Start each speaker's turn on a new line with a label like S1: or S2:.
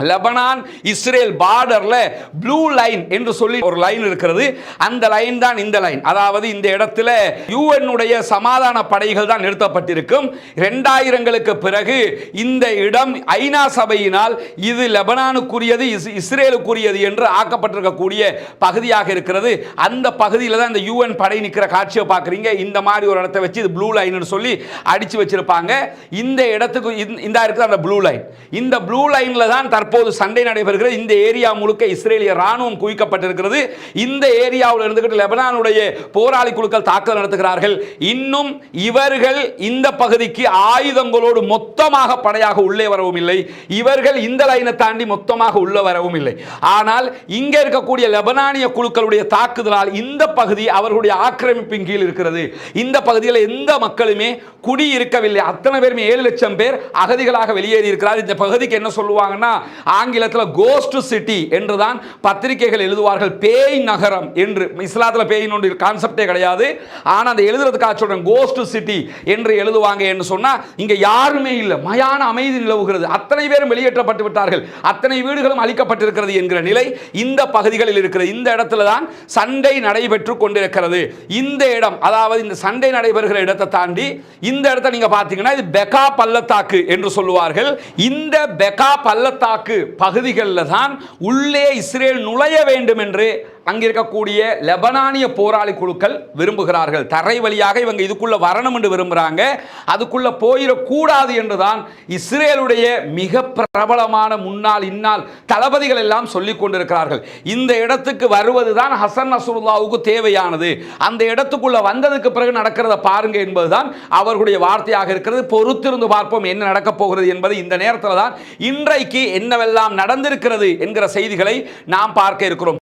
S1: Lebanon Israel பார்டர்ல blue line என்று சொல்லி ஒரு லைன் இருக்கிறது. அந்த லைன் தான் இந்த லைன் அதாவது இந்த இடத்துல யுஎன்னுடைய சமாதான படைகள் தான் நிறுத்தப்பட்டிருக்கும். ரெண்டாயிரங்களுக்கு பிறகு இந்த இடம் ஐநா சபையினால் இது லெபனானுக்குரியது இஸ்- இஸ்ரேலுக்குரியது என்று ஆக்கப்பட்டிருக்கக்கூடிய பகுதியாக இருக்கிறது. அந்த பகுதியில் தான் இந்த யூஎன் படை நிற்கிற காட்சியை பார்க்குறீங்க. இந்த மாதிரி ஒரு இடத்த வச்சு இது ப்ளூ லைன் சொல்லி அடிச்சு வச்சிருப்பாங்க. இந்த இடத்துக்கு இந்த- இந்த அந்த ப்ளூ லைன் இந்த ப்ளூ லைன்ல தான் தற்போது சண்டை நடைபெறுகிறது இந்த ஏரியா முழுக்க இஸ்ரேலிய ராணுவம் குவிக்கப்பட்டிருக்கிறது. இந்த ஏரியாவில் இருந்துகிட்டு லெபனானுடைய போராளி குழுக்கள் தாக்குதல் நடத்துகிறார்கள். இன்னும் இவர்கள் இந்த பகுதிக்கு ஆயுதங்களோடு மொத்தமாக படையாக உள்ளே வரவும் இல்லை. இவர்கள் இந்த லைனை தாண்டி மொத்தமாக உள்ள வரவும் இல்லை. ஆனால் இங்கே இருக்கக்கூடிய லெபனானிய குழுக்களுடைய தாக்குதலால் இந்த பகுதி அவர்களுடைய ஆக்கிரமிப்பின் கீழ் இருக்கிறது. இந்த பகுதியில் எந்த மக்களுமே குடி இருக்கவில்லை அத்தனை பேருமே ஏழு லட்சம் பேர் அகதிகளாக வெளியேறி இருக்கிறார் இந்த பகுதிக்கு என்ன சொல்லுவாங்கன்னா ஆங்கிலத்தில் கோஸ்ட் சிட்டி என்றுதான் பத்திரிகைகள் எழுதுவார்கள். பேய் நகரம் என்று. இஸ்லாத்தில் பேயின் ஒன்று கான்செப்டே கிடையாது. ஆனால் அந்த எழுதுறதுக்காக சொல்கிறேன் கோஸ்ட் சிட்டி என்று எழுதுவாங்க என்று சொன்னால் இங்க யாருமே இல்லை. மயான அமைதி நிலவுகிறது. அத்தனை பேரும் வெளியேற்றப்பட்டு விட்டார்கள். அத்தனை வீடுகளும் அழிக்கப்பட்டிருக்கிறது என்கிற நிலை இந்த பகுதிகளில் இருக்கிறது. இந்த இடத்துல தான் சண்டை நடைபெற்று கொண்டிருக்கிறது. இந்த இடம் அதாவது இந்த சண்டை நடைபெறுகிற இடத்தை தாண்டி இந்த இடத்த நீங்க பார்த்தீங்கன்னா இது பெகா பள்ளத்தாக்கு என்று சொல்லுவார்கள். இந்த பெகா பள்ளத்தாக்கு பகுதிகளில் தான் உள்ளே இஸ்ரேல் நுழைய வேண்டும் என்று அங்கே இருக்கக்கூடிய லெபனானிய போராளி குழுக்கள் விரும்புகிறார்கள். தரை வழியாக இவங்க இதுக்குள்ள வரணும் என்று விரும்புகிறாங்க அதுக்குள்ள போயிடக்கூடாது என்றுதான் இஸ்ரேலுடைய மிக பிரபலமான முன்னாள் இன்னால் தளபதிகள் எல்லாம் சொல்லிக் கொண்டிருக்கிறார்கள். இந்த இடத்துக்கு வருவதுதான் ஹசன் நசுருல்லாவுக்கு தேவையானது. அந்த இடத்துக்குள்ள வந்ததுக்கு பிறகு நடக்கிறத பாருங்க என்பதுதான் அவர்களுடைய வார்த்தையாக இருக்கிறது. பொறுத்திருந்து பார்ப்போம் என்ன நடக்கப் போகிறது என்பது இந்த நேரத்தில் தான் இன்றைக்கு என்னவெல்லாம் நடந்திருக்கிறது என்கிற செய்திகளை நாம் பார்க்க இருக்கிறோம்.